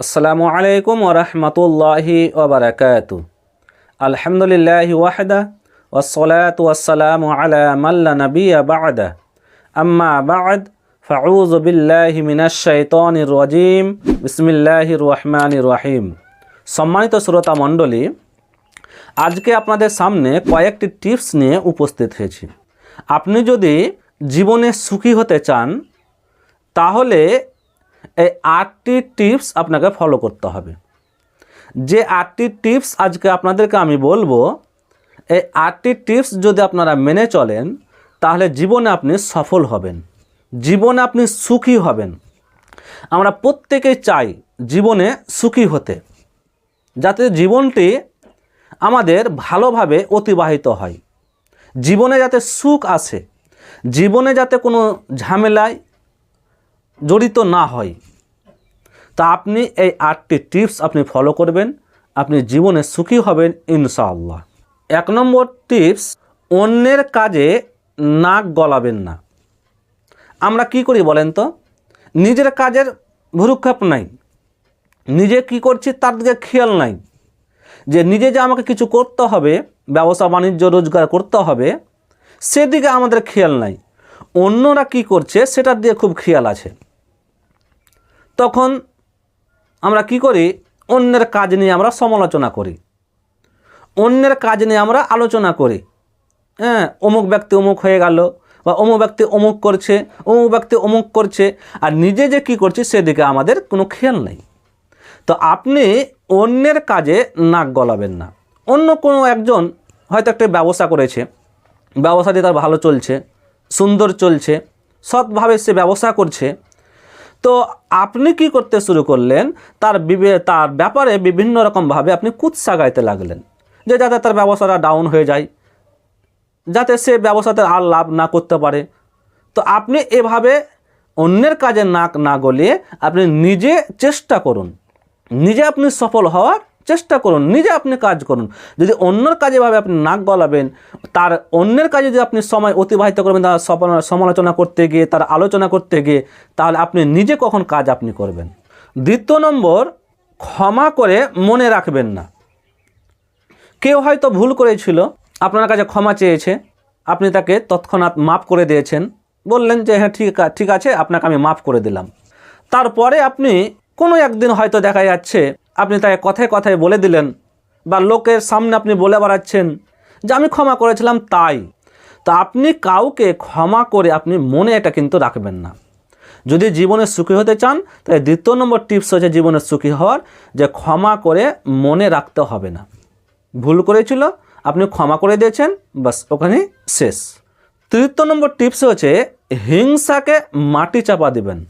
আসসালামু আলাইকুম ওরহমতুল্লাহি ওবরাকাত আলহামদুলিল্লাহ ওয়াহদা ওসলাত ওয়াসালাম আলা মাল্লা নবিয়া বাদা। আম্মা বাদ ফাউজ বিল্লাহি মিনাশ শাইতানির রাজিম। বিসমিল্লাহির রহমানির রহিম। সম্মানিত শ্রোতা মণ্ডলী, আজকে আপনাদের সামনে কয়েকটি টিপস নিয়ে উপস্থিত হয়েছি। আপনি যদি জীবনে সুখী হতে চান, তাহলে এই আটটি টিপস আপনাকে ফলো করতে হবে। যে আটটি টিপস আজকে আপনাদেরকে আমি বলব, এই আটটি টিপস যদি আপনারা মেনে চলেন, তাহলে জীবনে আপনি সফল হবেন। জীবনে আপনি সুখী হবেন। আমরা প্রত্যেকেই চাই জীবনে সুখী হতে, যাতে জীবনটি আমাদের ভালোভাবে অতিবাহিত হয়। জীবনে যাতে সুখ আসে জীবনে যাতে কোনো ঝামেলায় জড়িত না হয়। তা আপনি এই আটটি টিপস আপনি ফলো করবেন, আপনি জীবনে সুখী হবেন ইনশাআল্লাহ। এক নম্বর টিপস অন্যের কাজে নাক গলাবেন না। আমরা কি করি বলেন তো? নিজের কাজের ভুরুক্ষেপ নাই। নিজে কি করছি তার দিকে খেয়াল নাই। যে নিজে যে আমাকে কিছু করতে হবে, ব্যবসা, বাণিজ্য, রোজগার করতে হবে, সেদিকে আমাদের খেয়াল নাই। অন্যরা কি করছে সেটার দিয়ে খুব খেয়াল আছে। তখন আমরা কি করি? অন্যের কাজ নিয়ে আমরা সমালোচনা করি। অন্যের কাজ নিয়ে আমরা আলোচনা করি। হ্যাঁ অমুক ব্যক্তি অমুক হয়ে গেল বা অমুক ব্যক্তি অমুক করছে, অমুক ব্যক্তি অমুক করছে আর নিজে যে কি করছে সেদিকে আমাদের কোনো খেয়াল নেই। তো আপনি অন্যের কাজে নাক গলাবেন না। অন্য কোনো একজন হয়তো একটা ব্যবসা করেছে ব্যবসাটি তার ভালো চলছে সুন্দর চলছে, সৎভাবে সে ব্যবসা করছে। তো আপনি কি করতে শুরু করলেন? তার বিবে, তার ব্যাপারে বিভিন্ন রকমভাবে আপনি কুৎসা গাইতে লাগলেন, যে যাতে তার ব্যবসাটা ডাউন হয়ে যায়, যাতে সে ব্যবসাতে আর লাভ না করতে পারে। তো আপনি এভাবে অন্যের কাজে নাক না গলিয়ে আপনি নিজে চেষ্টা করুন, নিজে আপনি সফল হওয়ার চেষ্টা করুন, নিজে আপনি কাজ করুন। যদি অন্যের কাজে ভাবে আপনি নাক গলাবেন, তার অন্যের কাজে যদি আপনি সময় অতিবাহিত করবেন, তার সমালোচনা করতে গিয়ে, তার আলোচনা করতে গিয়ে, তাহলে আপনি নিজে কখন কাজ আপনি করবেন? দ্বিতীয় নম্বর, ক্ষমা করে মনে রাখবেন না। কেউ হয়তো ভুল করেছিল, আপনার কাছে ক্ষমা চেয়েছে, আপনি তাকে তৎক্ষণাৎ মাফ করে দিয়েছেন, বললেন যে হ্যাঁ ঠিক ঠিক আছে, আপনাকে আমি মাফ করে দিলাম। তারপরে আপনি কোনো একদিন হয়তো দেখা যাচ্ছে আপনি তাকে কথায় কথায় বলে দিলেন বা লোকের সামনে আপনি বলে বেড়াচ্ছেন যে আমি ক্ষমা করেছিলাম তাই। তো আপনি কাউকে ক্ষমা করে আপনি মনে এটা কিন্তু রাখবেন না। যদি জীবনে সুখী হতে চান, তাহলে দ্বিতীয় নম্বর টিপস হচ্ছে জীবনে সুখী হওয়ার যে ক্ষমা করে মনে রাখতে হবে না। ভুল করেছিল, আপনি ক্ষমা করে দিয়েছেন, বাস ওখানেই শেষ। তৃতীয় নম্বর টিপস হচ্ছে হিংসাকে মাটি চাপা দিবেন।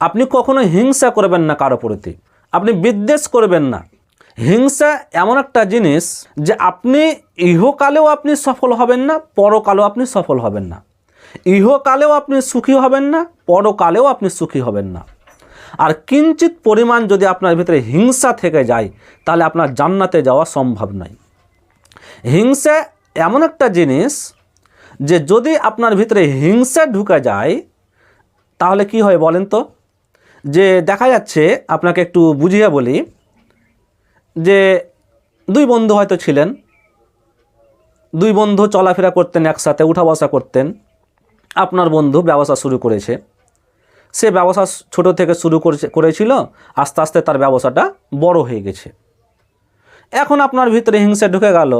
আপনি কখনো হিংসা করবেন না কারও প্রতি। আপনি বিদ্বেষ করবেন না। হিংসা এমন একটা জিনিস যে আপনি ইহকালেও আপনি সফল হবেন না, পরকালেও আপনি সফল হবেন না। ইহকালেও আপনি সুখী হবেন না, পরকালেও আপনি সুখী হবেন না। আর কিঞ্চিত পরিমাণ যদি আপনার ভিতরে হিংসা থেকে যায়, তাহলে আপনার জান্নাতে যাওয়া সম্ভব নয়। হিংসা এমন একটা জিনিস যে যদি আপনার ভিতরে হিংসা ঢুকে যায়, তাহলে কি হয় বলেন তো? যে দেখা যাচ্ছে, আপনাকে একটু বুঝিয়ে বলি, যে দুই বন্ধু হয়তো ছিলেন, দুই বন্ধু চলাফেরা করতেন একসাথে, উঠা বসা করতেন। আপনার বন্ধু ব্যবসা শুরু করেছে। সে ব্যবসা ছোট থেকে শুরু করেছে, করেছিল, আস্তে আস্তে তার ব্যবসাটা বড় হয়ে গেছে। এখন আপনার ভিতরে হিংসা ঢুকে গেল,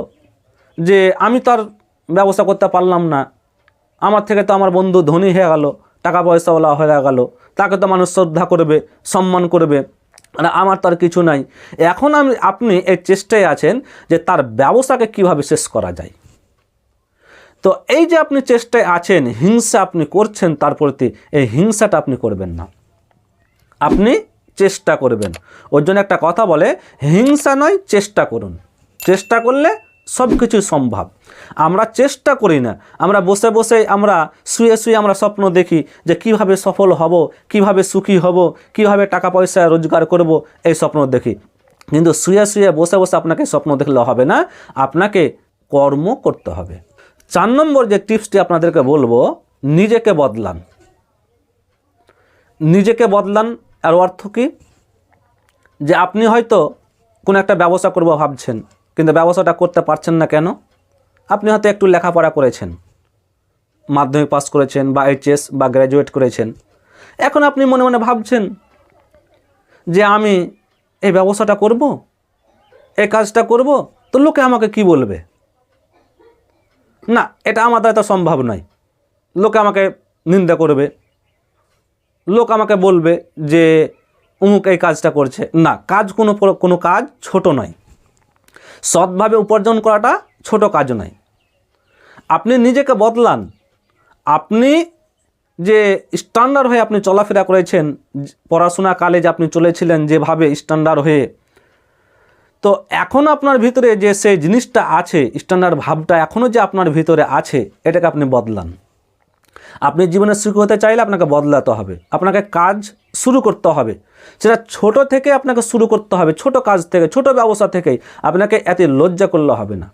যে আমি তার ব্যবসা করতে পারলাম না, আমার থেকে তো আমার বন্ধু ধনী হয়ে গেল টাকা পয়সাওয়ালা হয়ে গেল। তাকে তো মানুষ শ্রদ্ধা করবে, সম্মান করবে। আমার তার কিছু নাই। এখন আমি, আপনি এই চেষ্টায় আছেন যে তার ব্যবসাকে কীভাবে শেষ করা যায়। তো এই যে আপনি চেষ্টায় আছেন, হিংসা আপনি করছেন, তার প্রতি এই হিংসাটা আপনি করবেন না। আপনি চেষ্টা করবেন। ওর জন্য একটা কথা বলে, হিংসা নয়, চেষ্টা করুন। চেষ্টা করলে সব কিছু সম্ভব। আমরা চেষ্টা করি না। আমরা বসে বসে আমরা শুয়ে শুয়ে আমরা স্বপ্ন দেখি যে কীভাবে সফল হব, কীভাবে সুখী হব, কীভাবে টাকা পয়সা রোজগার করব, এই স্বপ্ন দেখি। কিন্তু শুয়ে শুয়ে বসে বসে আপনাকে স্বপ্ন দেখলে হবে না, আপনাকে কর্ম করতে হবে। চার নম্বর যে টিপসটি আপনাদেরকে বলব, নিজেকে বদলান। নিজেকে বদলান আর অর্থ কি? যে আপনি হয়তো কোনো একটা ব্যবসা করব ভাবছেন কিন্তু ব্যবসাটা করতে পারছেন না কেন? আপনি হয়তো একটু লেখাপড়া করেছেন, মাধ্যমিক পাস করেছেন বা এইচএস বা গ্র্যাজুয়েট করেছেন। এখন আপনি মনে মনে ভাবছেন যে আমি এই ব্যবসাটা করব? এই কাজটা করব? তো লোকে আমাকে কি বলবে? না, এটা আমার দ্বারা তো সম্ভব নয়। লোকে আমাকে নিন্দা করবে। লোক আমাকে বলবে যে, অমুক এই কাজটা করছে। না, কাজ কোনো কোনো কাজ ছোট নয়। সৎভাবে উপার্জন করাটা ছোট কাজ নয়। আপনি নিজেকে বদলান। আপনি যে স্ট্যান্ডার্ড হয়ে আপনি চলাফেরা করেছেন, পড়াশোনা কালে যে আপনি চলেছিলেন যেভাবে স্ট্যান্ডার্ড হয়ে, তো এখন আপনার ভিতরে যে সেই জিনিসটা আছে স্ট্যান্ডার্ড ভাবটা এখনও যে আপনার ভিতরে আছে, এটাকে আপনি বদলান। আপনি জীবনে সুখী হতে চাইলে আপনাকে বদলাতে হবে। আপনাকে কাজ শুরু করতে হবে। সেটা ছোট থেকে আপনাকে শুরু করতে হবে, ছোট কাজ থেকে, ছোট ব্যবসা থেকেই আপনাকে এতে লজ্জা করলে হবে না।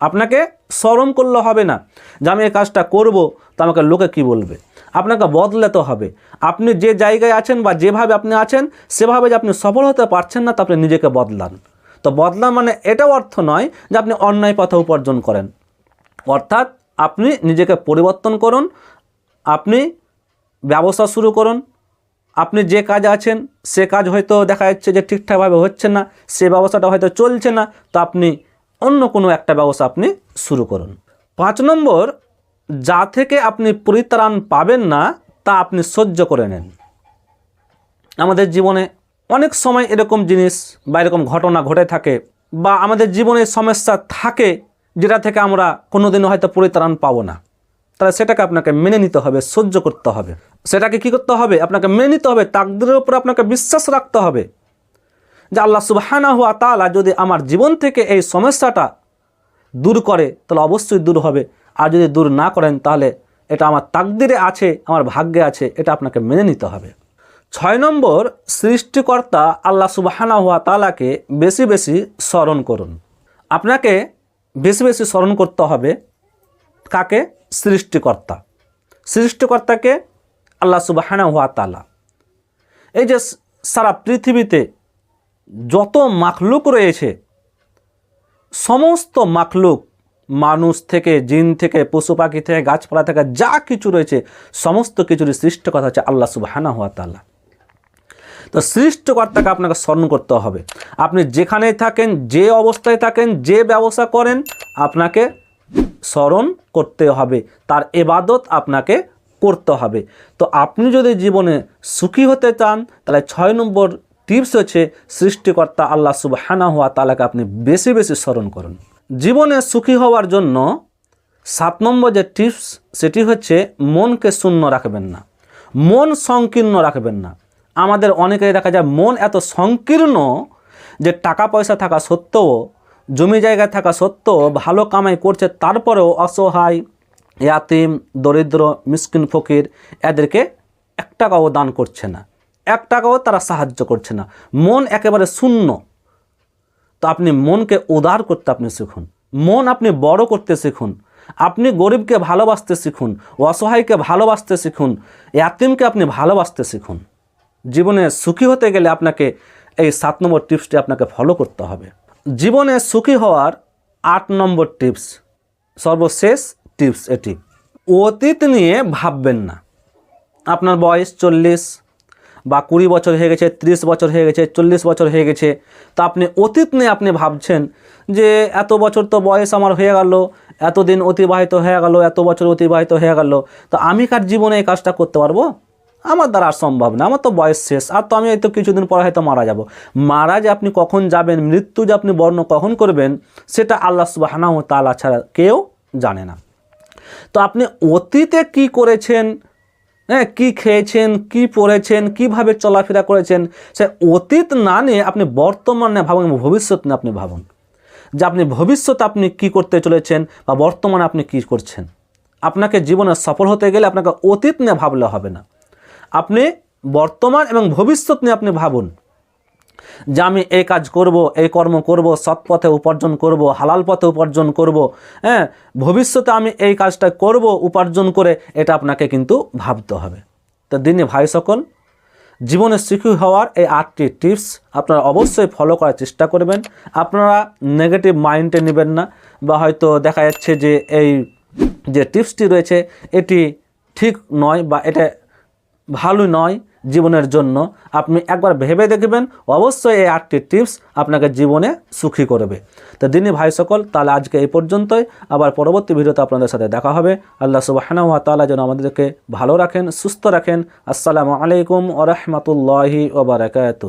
আপনাকে শরম করলে হবে না যে আমি এই কাজটা করব, তো আমাকে লোকে কি বলবে? আপনাকে বদলাতে হবে। আপনি যে জায়গায় আছেন বা যেভাবে আপনি আছেন, সেভাবে যে আপনি সফল হতে পারছেন না, তো আপনি নিজেকে বদলান। তো বদলান মানে এটাও অর্থ নয় যে আপনি অন্যায় পথে উপার্জন করেন। অর্থাৎ আপনি নিজেকে পরিবর্তন করুন, আপনি ব্যবসা শুরু করুন আপনি যে কাজ আছেন, সে কাজ হয়তো দেখা যাচ্ছে যে ঠিকঠাকভাবে হচ্ছে না, সে ব্যবসাটা হয়তো চলছে না, তো আপনি অন্য কোনো একটা ব্যবসা আপনি শুরু করুন। পাঁচ নম্বর, যা থেকে আপনি পরিত্রাণ পাবেন না, তা আপনি সহ্য করে নেন। আমাদের জীবনে অনেক সময় এরকম জিনিস বা এরকম ঘটনা ঘটে থাকে বা আমাদের জীবনে সমস্যা থাকে, যেটা থেকে আমরা কোনোদিনও হয়তো পরিত্রাণ পাবো না। তাহলে সেটাকে আপনাকে মেনে নিতে হবে, সহ্য করতে হবে। সেটাকে কি করতে হবে? আপনাকে মেনে নিতে হবে, তাকদিরের উপর আপনাকে বিশ্বাস রাখতে হবে। যে আল্লাহ সুবাহানা হুয়া তালা যদি আমার জীবন থেকে এই সমস্যাটা দূর করে, তাহলে অবশ্যই দূর হবে। আর যদি দূর না করেন, তাহলে এটা আমার তাকদিরে আছে, আমার ভাগ্যে আছে, এটা আপনাকে মেনে নিতে হবে। ছয় নম্বর, সৃষ্টিকর্তা আল্লাহ সুবাহানা হুয়া তালাকে বেশি বেশি স্মরণ করুন। আপনাকে বেশি বেশি স্মরণ করতে হবে। কাকে? সৃষ্টিকর্তা। সৃষ্টিকর্তাকে আল্লাহ সুবাহানা হুয়া তালা এই যে সারা পৃথিবীতে যত মাখলুক রয়েছে, সমস্ত মাখলুক, মানুষ থেকে, জিন থেকে, পশু পাখি থেকে, গাছপালা থেকে, যা কিছু রয়েছে, সমস্ত কিছুরই সৃষ্টিকর্তা হচ্ছে আল্লাহ সুবাহানা হুয়া তালা তো সৃষ্টিকর্তাকে আপনাকে স্মরণ করতে হবে। আপনি যেখানেই থাকেন, যে অবস্থায় থাকেন, যে ব্যবসা করেন, আপনাকে স্মরণ করতে হবে। তার এবাদত আপনাকে করতে হবে। তো আপনি যদি জীবনে সুখী হতে চান, তাহলে ছয় নম্বর টিপস হচ্ছে সৃষ্টিকর্তা আল্লাহ সুবহানা হওয়া তালাকে আপনি বেশি বেশি স্মরণ করুন। জীবনে সুখী হওয়ার জন্য সাত নম্বর যে টিপস, সেটি হচ্ছে মনকে শূন্য রাখবেন না। মন সংকীর্ণ রাখবেন না। আমাদের অনেকেই দেখা যায় মন এত সংকীর্ণ যে টাকা পয়সা থাকা সত্ত্বেও জমি জায়গায় থাকা সত্ত্বেও ভালো কামাই করছে, তারপরেও অসহায়, ইয়াতিম, দরিদ্র, মিসকিন, ফকির এদেরকে এক টাকাও দান করছে না। এক টাকাও তারা সাহায্য করছে না। মন একেবারে শূন্য। তো আপনি মনকে উদার করতে আপনি শিখুন। মন আপনি বড় করতে শিখুন। আপনি গরিবকে ভালোবাসতে শিখুন, অসহায়কে ভালোবাসতে শিখুন, ইয়াতিমকে আপনি ভালোবাসতে শিখুন। জীবনে সুখী হতে গেলে আপনাকে এই সাত নম্বর টিপসটি আপনাকে ফলো করতে হবে। জীবনে সুখী হওয়ার আট নম্বর টিপস, সর্বশেষ টিপস এটি। অতীত নিয়ে ভাববেন না। আপনার বয়স চল্লিশ বা কুড়ি বছর হয়ে গেছে, ত্রিশ বছর হয়ে গেছে, চল্লিশ বছর হয়ে গেছে, তা আপনি অতীত নিয়ে আপনি ভাবছেন যে এত বছর তো বয়স আমার হয়ে গেল, এতদিন অতিবাহিত হয়ে গেল, এত বছর অতিবাহিত হয়ে গেল, তো আমি কার জীবনে এই কাজটা করতে পারব? আমার দ্বারা আর সম্ভব না, আমার তো বয়স শেষ, আর তো আমি হয়তো কিছুদিন পরে হয়তো মারা যাব। মারা যে আপনি কখন যাবেন, মৃত্যু যে আপনি বর্ণ কখন করবেন, সেটা আল্লাহ সুবাহানা ও তালা ছাড়া কেউ জানে না। তো আপনি অতীতে কি করেছেন হ্যাঁ কী খেয়েছেন, কি পড়েছেন, কীভাবে চলাফেরা করেছেন, সে অতীত না নিয়ে আপনি বর্তমানে ভাবুন এবং ভবিষ্যৎ নিয়ে আপনি ভাবুন। যে আপনি ভবিষ্যৎ আপনি কি করতে চলেছেন বা বর্তমানে আপনি কি করছেন। আপনাকে জীবনে সফল হতে গেলে আপনাকে অতীত নিয়ে ভাবলে হবে না। আপনি বর্তমান এবং ভবিষ্যৎ নিয়ে আপনি ভাবুন। যে আমি এই কাজ করব, এই কর্ম করব, সৎ পথে উপার্জন করব, হালাল পথে উপার্জন করব হ্যাঁ ভবিষ্যতে আমি এই কাজটা করব, উপার্জন করে, এটা আপনাকে কিন্তু ভাবতে হবে। তো দিনে ভাই সকল জীবনে সুখী হওয়ার এই আটটি টিপস আপনারা অবশ্যই ফলো করার চেষ্টা করবেন। আপনারা নেগেটিভ মাইন্ডে নেবেন না, বা হয়তো দেখা যাচ্ছে যে এই যে টিপসটি রয়েছে, এটি ঠিক নয়, বা এটা ভালো নয় জীবনের জন্য। আপনি একবার ভেবে দেখবেন, অবশ্যই এই আটটি টিপস আপনাকে জীবনে সুখী করবে। তো দিনী ভাই সকল, তাহলে আজকে এই পর্যন্তই। আবার পরবর্তী ভিডিওতে আপনাদের সাথে দেখা হবে। আল্লাহ সুবাহানাহু তালা যেন আমাদেরকে ভালো রাখেন, সুস্থ রাখেন। আসসালামু আলাইকুম ওরহমতুল্লাহি ওবরাকাত